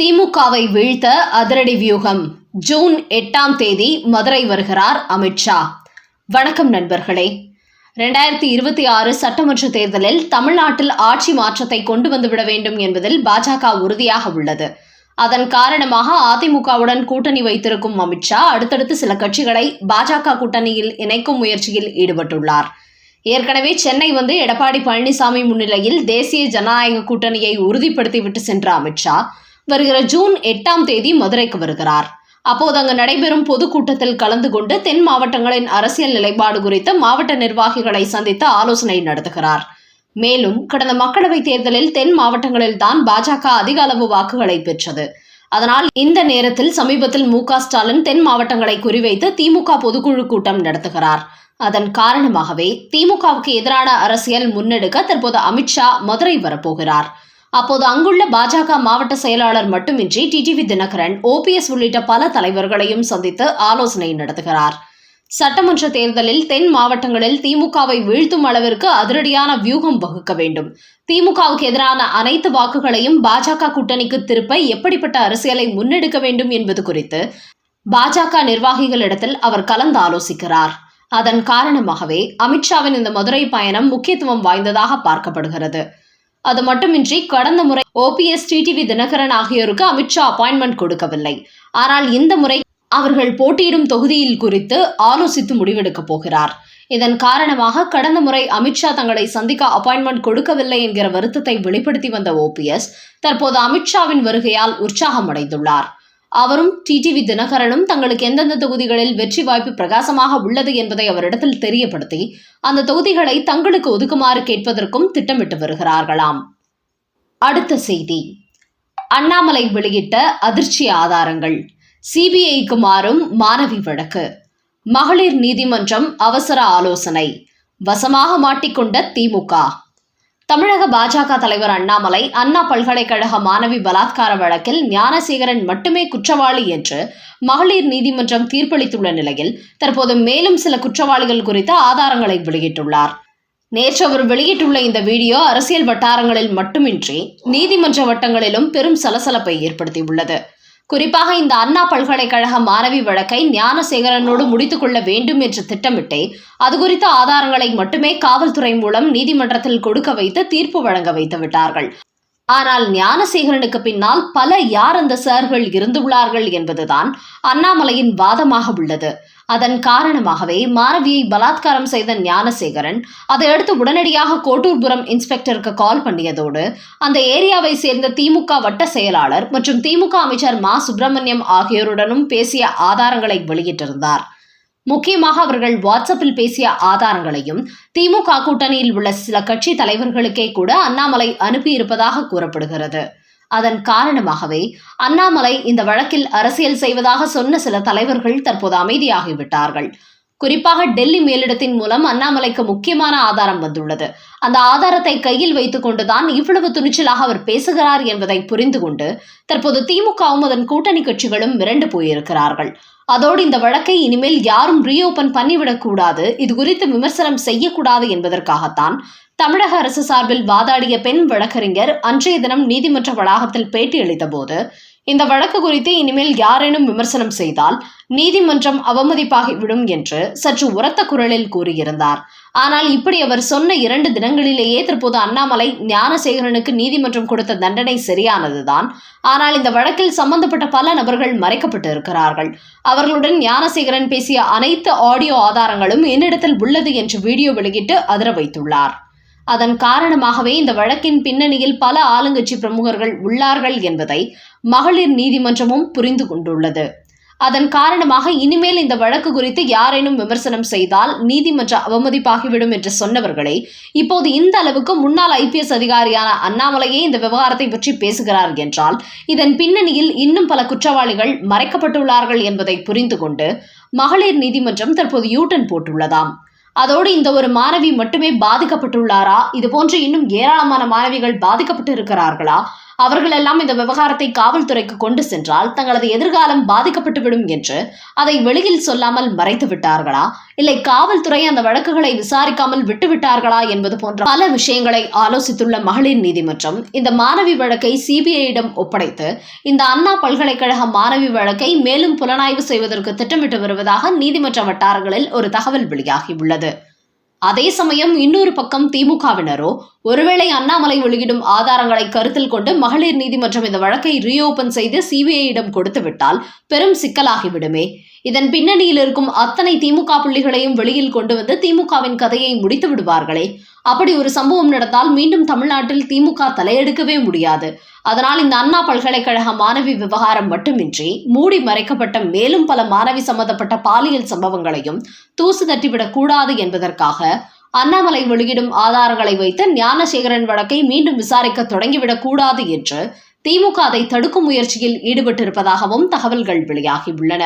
திமுகவை வீழ்த்த அதிரடி வியூகம். ஜூன் எட்டாம் தேதி மதுரை வருகிறார் அமித்ஷா வணக்கம் நண்பர்களே. ரெண்டாயிரத்தி இருபத்தி ஆறு சட்டமன்ற தேர்தலில் தமிழ்நாட்டில் ஆட்சி மாற்றத்தை கொண்டு வந்துவிட வேண்டும் என்பதில் பாஜக உறுதியாக உள்ளது. அதன் காரணமாக அதிமுகவுடன் கூட்டணி வைத்திருக்கும் அமித்ஷா அடுத்தடுத்து சில கட்சிகளை பாஜக கூட்டணியில் இணைக்கும் முயற்சியில் ஈடுபட்டுள்ளார். ஏற்கனவே சென்னை வந்து எடப்பாடி பழனிசாமி முன்னிலையில் தேசிய ஜனநாயக கூட்டணியை உறுதிப்படுத்திவிட்டு சென்ற அமித்ஷா வருகிற ஜூன் எட்டாம் தேதி மதுரைக்கு வருகிறார். அப்போது அங்கு நடைபெறும் பொதுக்கூட்டத்தில் கலந்து கொண்டு தென் மாவட்டங்களின் அரசியல் நிலைப்பாடு குறித்து மாவட்ட நிர்வாகிகளை சந்தித்து ஆலோசனை நடத்துகிறார். மேலும் கடந்த மக்களவைத் தேர்தலில் தென் மாவட்டங்களில் தான் பாஜக அதிக அளவு வாக்குகளை பெற்றது. அதனால் இந்த நேரத்தில் சமீபத்தில் மு க ஸ்டாலின் தென் மாவட்டங்களை குறிவைத்து திமுக பொதுக்குழு கூட்டம் நடத்துகிறார். அதன் காரணமாகவே திமுகவுக்கு எதிரான அரசியல் முன்னெடுக்க தற்போது அமித்ஷா மதுரை வரப்போகிறார். அப்போது அங்குள்ள பாஜக மாவட்ட செயலாளர் மட்டுமின்றி டிடிவி தினகரன் ஓபிஎஸ் உள்ளிட்ட பல தலைவர்களையும் சந்தித்து ஆலோசனை நடத்துகிறார். சட்டமன்ற தேர்தலில் தென் மாவட்டங்களில் திமுகவை வீழ்த்தும் அளவிற்கு அதிரடியான வியூகம் வகுக்க வேண்டும். திமுகவுக்கு எதிரான அனைத்து வாக்குகளையும் பாஜக கூட்டணிக்கு திருப்ப எப்படிப்பட்ட அரசியலை முன்னெடுக்க வேண்டும் என்பது குறித்து பாஜக நிர்வாகிகளிடத்தில் அவர் கலந்து ஆலோசிக்கிறார். அதன் காரணமாகவே அமித்ஷாவின் இந்த மதுரை பயணம் முக்கியத்துவம் வாய்ந்ததாக பார்க்கப்படுகிறது. அது மட்டுமின்றி கடந்த முறை ஓபிஎஸ் டிடிவி தினகரன் ஆகியோருக்கு அமித்ஷா அப்பாயின்மெண்ட் கொடுக்கவில்லை. ஆனால் இந்த முறை அவர்கள் போட்டியிடும் தொகுதியில் குறித்து ஆலோசித்து முடிவெடுக்கப் போகிறார். இதன் காரணமாக கடந்த முறை அமித்ஷா தங்களை சந்திக்க அப்பாயின்மெண்ட் கொடுக்கவில்லை என்கிற வருத்தத்தை வெளிப்படுத்தி வந்த ஓபிஎஸ் தற்போது அமித்ஷாவின் வருகையால் உற்சாகம் அடைந்துள்ளார் அவரும் டிடிவி தினகரனும் தங்களுக்கு எந்தெந்த தொகுதிகளில் வெற்றி வாய்ப்பு பிரகாசமாக உள்ளது என்பதை அவரிடத்தில் தெரியப்படுத்தி அந்த தொகுதிகளை தங்களுக்கு ஒதுக்குமாறு கேட்பதற்கும் திட்டமிட்டு வருகிறார்களாம். அடுத்த செய்தி. அண்ணாமலை வெளியிட்ட அதிர்ச்சி ஆதாரங்கள். சிபிஐக்கு மாறும் மாணவி வழக்கு. மகளிர் நீதிமன்றம் அவசர ஆலோசனை. வசமாக மாட்டிக்கொண்ட திமுக தமிழக பாஜக தலைவர் அண்ணாமலை அண்ணா பல்கலைக்கழக மாணவி பலாத்கார வழக்கில் ஞானசேகரன் மட்டுமே குற்றவாளி என்று மகளிர் நீதிமன்றம் தீர்ப்பளித்துள்ள நிலையில் தற்போது மேலும் சில குற்றவாளிகள் குறித்த ஆதாரங்களை வெளியிட்டுள்ளார். நேற்று அவர் வெளியிட்டுள்ள இந்த வீடியோ அரசியல் வட்டாரங்களில் மட்டுமின்றி நீதிமன்ற வட்டங்களிலும் பெரும் சலசலப்பை ஏற்படுத்தியுள்ளது. குறிப்பாக இந்த அண்ணா பல்கலைக்கழக மாணவி வழக்கை ஞானசேகரனோடு முடித்துக் கொள்ள வேண்டும் என்று திட்டமிட்டே அது குறித்த ஆதாரங்களை மட்டுமே காவல்துறை மூலம் நீதிமன்றத்தில் கொடுக்க வைத்து தீர்ப்பு வழங்க வைத்து விட்டார்கள். ஆனால் ஞானசேகரனுக்கு பின்னால் பல யார் அந்த சார்கள் இருந்துள்ளார்கள் என்பதுதான் அண்ணாமலையின் வாதமாக உள்ளது. அதன் காரணமாகவே மாணவியை பலாத்காரம் செய்த ஞானசேகரன் அதையடுத்து உடனடியாக கோட்டூர்புரம் இன்ஸ்பெக்டருக்கு கால் பண்ணியதோடு அந்த ஏரியாவை சேர்ந்த திமுக வட்ட செயலாளர் மற்றும் திமுக அமைச்சர் மா சுப்பிரமணியம் ஆகியோருடனும் பேசிய ஆதாரங்களை வெளியிட்டிருந்தார். முக்கியமாக அவர்கள் வாட்ஸ்அப்பில் பேசிய ஆதாரங்களையும் திமுக கூட்டணியில் உள்ள சில கட்சி தலைவர்களுக்கே கூட அண்ணாமலை அனுப்பியிருப்பதாக கூறப்படுகிறது. அதன் காரணமாகவே அண்ணாமலை இந்த வழக்கில் அரசியல் செய்வதாக சொன்ன சில தலைவர்கள் தற்போது அமைதியாகிவிட்டார்கள். குறிப்பாக டெல்லி மேலிடத்தின் மூலம் அண்ணாமலைக்கு முக்கியமான ஆதாரம் வந்துள்ளது. அந்த ஆதாரத்தை கையில் வைத்துக் கொண்டுதான் இவ்வளவு துணிச்சலாக அவர் பேசுகிறார் என்பதை புரிந்து கொண்டு தற்போது திமுகவும் அதன் கூட்டணி கட்சிகளும் மிரண்டு போயிருக்கிறார்கள். அதோடு இந்த வழக்கை இனிமேல் யாரும் ரீஓபன் பண்ணிவிடக்கூடாது இது குறித்து விமர்சனம் செய்யக்கூடாது என்பதற்காகத்தான் தமிழக அரசு சார்பில் வாதாடிய பெண் வழக்கறிஞர் அன்றைய தினம் நீதிமன்ற வளாகத்தில் பேட்டியளித்த போது இந்த வழக்கு குறித்து இனிமேல் யாரேனும் விமர்சனம் செய்தால் நீதிமன்றம் அவமதிப்பாகிவிடும் என்று சற்று உரத்த குரலில் கூறியிருந்தார். ஆனால் இப்படி அவர் சொன்ன இரண்டு தினங்களிலேயே தற்போது அண்ணாமலை ஞானசேகரனுக்கு நீதிமன்றம் கொடுத்த தண்டனை சரியானதுதான். ஆனால் இந்த வழக்கில் சம்பந்தப்பட்ட பல நபர்கள் மறைக்கப்பட்டு இருக்கிறார்கள் அவர்களுடன் ஞானசேகரன் பேசிய அனைத்து ஆடியோ ஆதாரங்களும் என்னிடத்தில் உள்ளது என்று வீடியோ வெளியிட்டு அதிர வைத்துள்ளார். அதன் காரணமாகவே இந்த வழக்கின் பின்னணியில் பல ஆளுங்கட்சி பிரமுகர்கள் உள்ளார்கள் என்பதை மகளிர் நீதிமன்றமும் புரிந்து கொண்டுள்ளது. அதன் காரணமாக இனிமேல் இந்த வழக்கு குறித்து யாரேனும் விமர்சனம் செய்தால் நீதிமன்ற அவமதிப்பாகிவிடும் என்று சொன்னவர்களை இப்போது இந்த அளவுக்கு முன்னாள் ஐபிஎஸ் அதிகாரியான அண்ணாமலையே இந்த விவகாரத்தை பற்றி பேசுகிறார் என்றால் இதன் பின்னணியில் இன்னும் பல குற்றவாளிகள் மறைக்கப்பட்டுள்ளார்கள் என்பதை புரிந்து கொண்டு மகளிர் நீதிமன்றம் தற்போது யூட்டன் போட்டுள்ளதாம். அதோடு இந்த ஒரு மாணவி மட்டுமே பாதிக்கப்பட்டுள்ளாரா? இது போன்று இன்னும் ஏராளமான மாணவிகள் பாதிக்கப்பட்டு இருக்கிறார்களா? அவர்களெல்லாம் இந்த விவகாரத்தை காவல்துறைக்கு கொண்டு சென்றால் தங்களது எதிர்காலம் பாதிக்கப்பட்டுவிடும் என்று அதை வெளியில் சொல்லாமல் மறைத்து விட்டார்களா? இல்லை காவல்துறை அந்த வழக்குகளை விசாரிக்காமல் விட்டுவிட்டார்களா என்பது போன்ற பல விஷயங்களை ஆலோசித்துள்ள மகளிர் நீதிமன்றம் இந்த மாணவி வழக்கை சிபிஐயிடம் ஒப்படைத்து இந்த அண்ணா பல்கலைக்கழக மாணவி வழக்கை மேலும் புலனாய்வு செய்வதற்கு திட்டமிட்டு வருவதாக நீதிமன்ற வட்டாரங்களில் ஒரு தகவல் வெளியாகியுள்ளது. அதே சமயம் இன்னொரு பக்கம் திமுகவினரோ ஒருவேளை அண்ணாமலை வெளியிடும் ஆதாரங்களை கருத்தில் கொண்டு மகளிர் நீதிமன்றம் இந்த வழக்கை ரீஓபன் செய்து சிபிஐயிடம் கொடுத்துவிட்டால் பெரும் சிக்கலாகிவிடுமே. இதன் பின்னணியில் இருக்கும் அத்தனை திமுக புள்ளிகளையும் வெளியில் கொண்டு வந்து திமுகவின் கதையை முடித்து விடுவார்களே. அப்படி ஒரு சம்பவம் நடந்தால் மீண்டும் தமிழ்நாட்டில் திமுக தலையெடுக்கவே முடியாது. அதனால் இந்த அண்ணா பல்கலைக்கழக மாணவி விவகாரம் மட்டுமின்றி மூடி மறைக்கப்பட்ட மேலும் பல மாணவி சம்பந்தப்பட்ட பாலியல் சம்பவங்களையும் தூசு தட்டிவிடக் கூடாது என்பதற்காக அண்ணாமலை வெளியிடும் ஆதாரங்களை வைத்து ஞானசேகரன் வழக்கை மீண்டும் விசாரிக்க தொடங்கிவிடக் கூடாது என்று திமுக அதை தடுக்கும் முயற்சியில் ஈடுபட்டிருப்பதாகவும் தகவல்கள் வெளியாகியுள்ளன.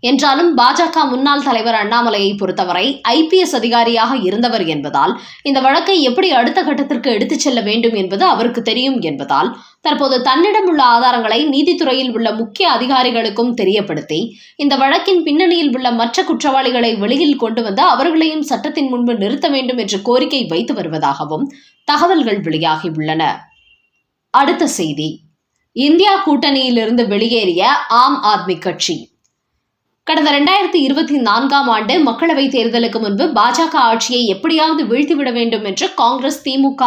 என்றாலும் பாஜக முன்னாள் தலைவர் அண்ணாமலையை பொறுத்தவரை ஐபிஎஸ் அதிகாரியாக இருந்தவர் என்பதால் இந்த வழக்கை எப்படி அடுத்த கட்டத்திற்கு எடுத்துச் செல்ல வேண்டும் என்பது அவருக்கு தெரியும் என்பதால் தற்போது தன்னிடம் உள்ள ஆதாரங்களை நீதித்துறையில் உள்ள முக்கிய அதிகாரிகளுக்கும் தெரியப்படுத்தி இந்த வழக்கின் பின்னணியில் உள்ள மற்ற குற்றவாளிகளை வெளியில் கொண்டு வந்து அவர்களையும் சட்டத்தின் முன்பு நிறுத்த வேண்டும் என்று கோரிக்கை வைத்து வருவதாகவும் தகவல்கள் வெளியாகியுள்ளன. அடுத்த செய்தி. இந்தியா கூட்டணியிலிருந்து வெளியேறிய ஆம் ஆத்மி கட்சி. கடந்த இரண்டாயிரத்தி இருபத்தி நான்காம் ஆண்டு மக்களவைத் தேர்தலுக்கு முன்பு பாஜக ஆட்சியை எப்படியாவது வீழ்த்திவிட வேண்டும் என்று காங்கிரஸ் திமுக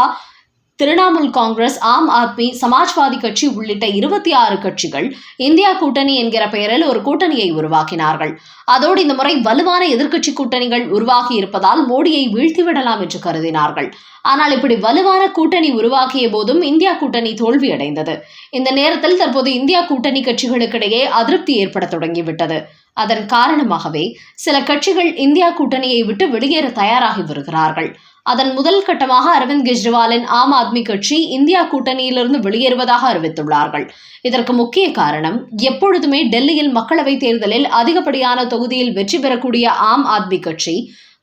திரிணாமுல் காங்கிரஸ் ஆம் ஆத்மி சமாஜ்வாதி கட்சி உள்ளிட்ட இருபத்தி ஆறு கட்சிகள் இந்தியா கூட்டணி என்கிற பெயரில் ஒரு கூட்டணியை உருவாக்கினார்கள். அதோடு இந்த முறை வலுவான எதிர்க்கட்சி கூட்டணிகள் உருவாகி இருப்பதால் மோடியை வீழ்த்திவிடலாம் என்று கருதினார்கள். ஆனால் இப்படி வலுவான கூட்டணி உருவாக்கிய போதும் இந்தியா கூட்டணி தோல்வியடைந்தது. இந்த நேரத்தில் தற்போது இந்தியா கூட்டணி கட்சிகளுக்கிடையே அதிருப்தி ஏற்பட தொடங்கிவிட்டது. அதன் காரணமாகவே சில கட்சிகள் இந்தியா கூட்டணியை விட்டு வெளியேற தயாராகி வருகிறார்கள். அதன் முதல் கட்டமாக அரவிந்த் கெஜ்ரிவாலின் ஆம் ஆத்மி கட்சி இந்தியா கூட்டணியிலிருந்து வெளியேறுவதாக அறிவித்துள்ளார்கள். இதற்கு முக்கிய காரணம் எப்பொழுதுமே டெல்லியில் மக்களவைத் தேர்தலில் அதிகப்படியான தொகுதியில் வெற்றி பெறக்கூடிய ஆம் ஆத்மி கட்சி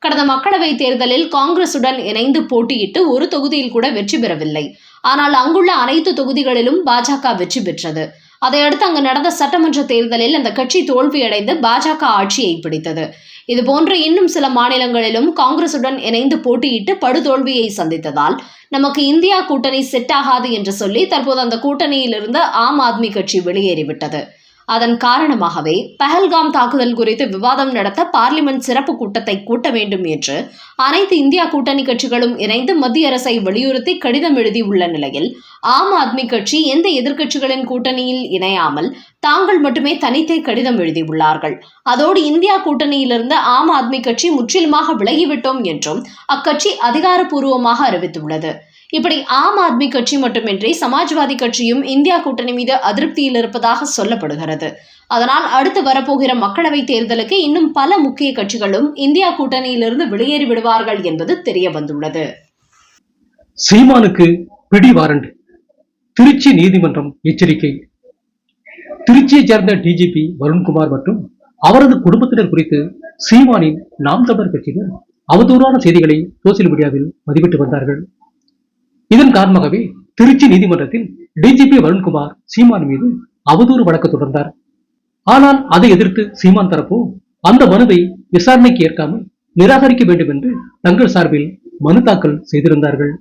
கடந்த மக்களவைத் தேர்தலில் காங்கிரசுடன் இணைந்து போட்டியிட்டு ஒரு தொகுதியில் கூட வெற்றி பெறவில்லை. ஆனால் அங்குள்ள அனைத்து தொகுதிகளிலும் பாஜக வெற்றி பெற்றது. அதையடுத்து அங்கு நடந்த சட்டமன்ற தேர்தலில் அந்த கட்சி தோல்வியடைந்து பாஜக ஆட்சியை பிடித்தது. இதுபோன்ற இன்னும் சில மாநிலங்களிலும் காங்கிரசுடன் இணைந்து போட்டியிட்டு படுதோல்வியை சந்தித்ததால் நமக்கு இந்தியா கூட்டணி செட் ஆகாது என்று சொல்லி தற்போது அந்த கூட்டணியிலிருந்து ஆம் ஆத்மி கட்சி வெளியேறிவிட்டது. அதன் காரணமாகவே பஹல்காம் தாக்குதல் குறித்து விவாதம் நடத்த பார்லிமெண்ட் சிறப்பு கூட்டத்தை கூட்ட வேண்டும் என்று அனைத்து இந்தியா கூட்டணி கட்சிகளும் இணைந்து மத்திய அரசை வலியுறுத்தி கடிதம் எழுதியுள்ள நிலையில் ஆம் ஆத்மி கட்சி எந்த எதிர்க்கட்சிகளின் கூட்டணியில் இணையாமல் தாங்கள் மட்டுமே தனித்தே கடிதம் எழுதியுள்ளார்கள். அதோடு இந்தியா கூட்டணியிலிருந்து ஆம் ஆத்மி கட்சி முற்றிலுமாக விலகிவிட்டோம் என்றும் அக்கட்சி அதிகாரப்பூர்வமாக அறிவித்துள்ளது. இப்படி ஆம் ஆத்மி கட்சி மட்டுமின்றி சமாஜ்வாதி கட்சியும் இந்தியா கூட்டணி மீது அதிருப்தியில் இருப்பதாக சொல்லப்படுகிறது. அதனால் அடுத்து வரப்போகிற மக்களவைத் தேர்தலுக்கு இன்னும் பல முக்கிய கட்சிகளும் இந்தியா கூட்டணியிலிருந்து வெளியேறி விடுவார்கள் என்பது தெரிய வந்துள்ளது. சீமானுக்கு பிடி வாரண்ட். திருச்சி நீதிமன்றம் எச்சரிக்கை. திருச்சியைச் சேர்ந்த டிஜிபி வருண்குமார் மற்றும் அவரது குடும்பத்தினர் குறித்து சீமானின் நாம் தமிழர் கட்சியினர் அவதூறான செய்திகளை சோசியல் மீடியாவில் பதிவிட்டு வந்தார்கள். இதன் காரணமாகவே திருச்சி நீதிமன்றத்தில் டிஜிபி வருண்குமார் சீமான் மீது அவதூறு வழக்கு தொடர்ந்தார். ஆனால் அதை எதிர்த்து சீமான் தரப்போ அந்த மனுவை விசாரணைக்கு ஏற்காமல் நிராகரிக்க வேண்டும் என்று தங்கள் சார்பில் மனு தாக்கல் செய்திருந்தார்கள்.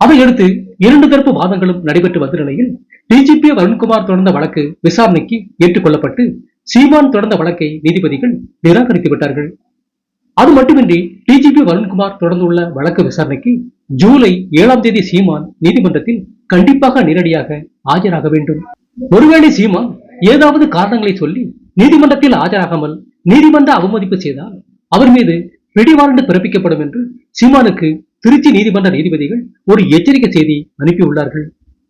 அதையடுத்து இரண்டு தரப்பு வாதங்களும் நடைபெற்று வந்த நிலையில் டிஜிபி வருண்குமார் தொடர்ந்த வழக்கு விசாரணைக்கு ஏற்றுக்கொள்ளப்பட்டு சீமான் தொடர்ந்த வழக்கை நீதிபதிகள் நிராகரித்து விட்டார்கள். அது மட்டுமின்றி டிஜிபி வருண்குமார் தொடர்ந்துள்ள வழக்கு விசாரணைக்கு ஜூலை ஏழாம் தேதி சீமான் நீதிமன்றத்தில் கண்டிப்பாக நேரடியாக ஆஜராக வேண்டும். ஒருவேளை சீமான் ஏதாவது காரணங்களை சொல்லி நீதிமன்றத்தில் ஆஜராகாமல் நீதிமன்ற அவமதிப்பு செய்தால் அவர் மீது பிடிவாரண்டு பிறப்பிக்கப்படும் என்று சீமானுக்கு திருச்சி நீதிமன்ற நீதிபதிகள் ஒரு எச்சரிக்கை செய்தி அனுப்பியுள்ளார்கள்.